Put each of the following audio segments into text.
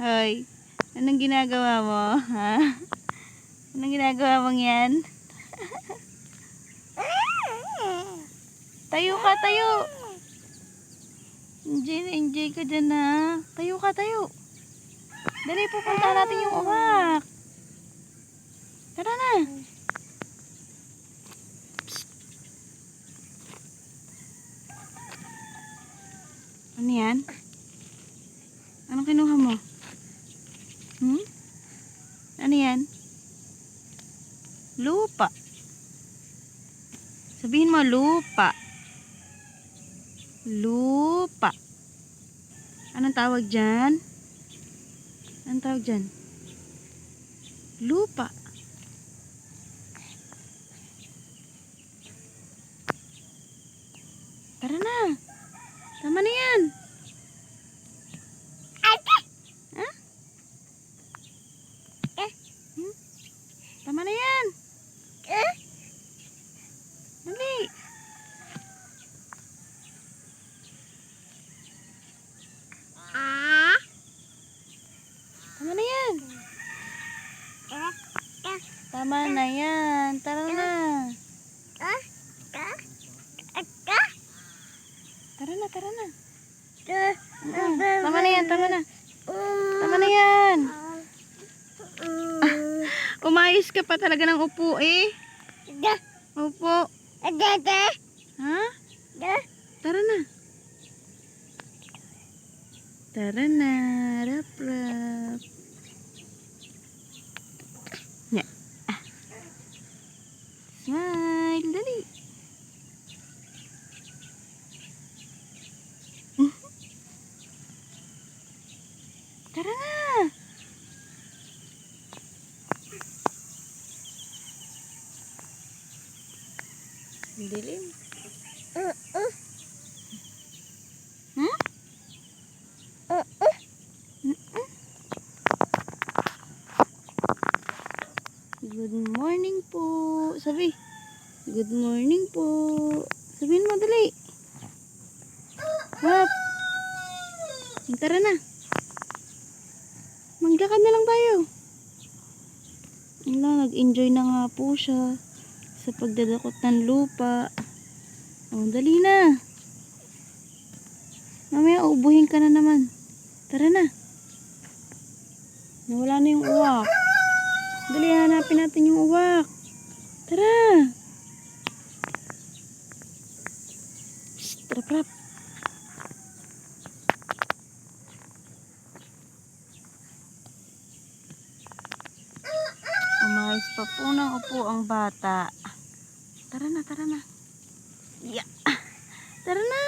Hoy, anong ginagawa mo? Ha? Anong ginagawa mong yan? tayo ka, tayo. Enjoy na enjoy ka dyan na. Tayo ka, tayo. Dali, pupunta natin yung uwak. Tara na. Ano yan? Anong kinuha mo? Ano yan? Lupa. Sabihin mo, lupa. Lupa. Anong tawag dyan? Anong tawag dyan? Lupa. Tara na. Tama na yan. Ha? Hmm? Tama na yan. Dali. Tama na yan. Tama na yan. Tara na. Tara na, tara na. Tama na yan, tama na. Tama na yan. Umayos ka pa talaga ng upo eh. Upo. Ha? Tara na. Tara na. Rap, rap. Nya. Ah. Smile. Dali. Tara na. Dilim. Hmm? Good morning po. Sabi. Good morning po. Sabihin mo dali. Hap. Tara na. Maglakad na lang tayo. Wala, nag-enjoy na nga po siya sa pagdadakot ng lupa. Oh, dali na. Mamaya ubuhin ka na naman. Tara na. Nawala na yung uwak. Dali, hanapin natin yung uwak. Tara. Psst, trap, trap. Umayos pa po ng upo ang bata. Tara na, tara na. Yeah. Tara na.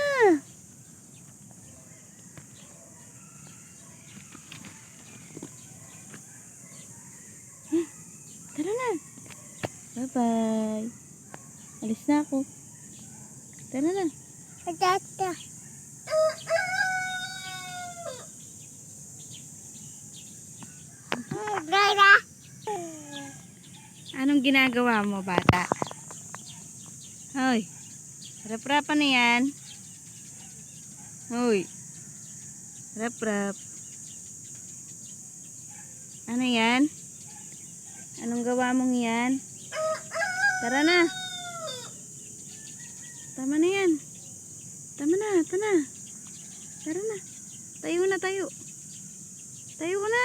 Hmm, Tara na. Bye-bye. Alis na ako. Tara na. Anong ginagawa mo, bata? Hoy. Rap-rapan na yan. Hoy. Rap-rap. Ano yan? Anong gawa mong yan? Tara na. Tama na yan. Tama na, tara na. Tara na. Tayo na, tayo. Tayo na.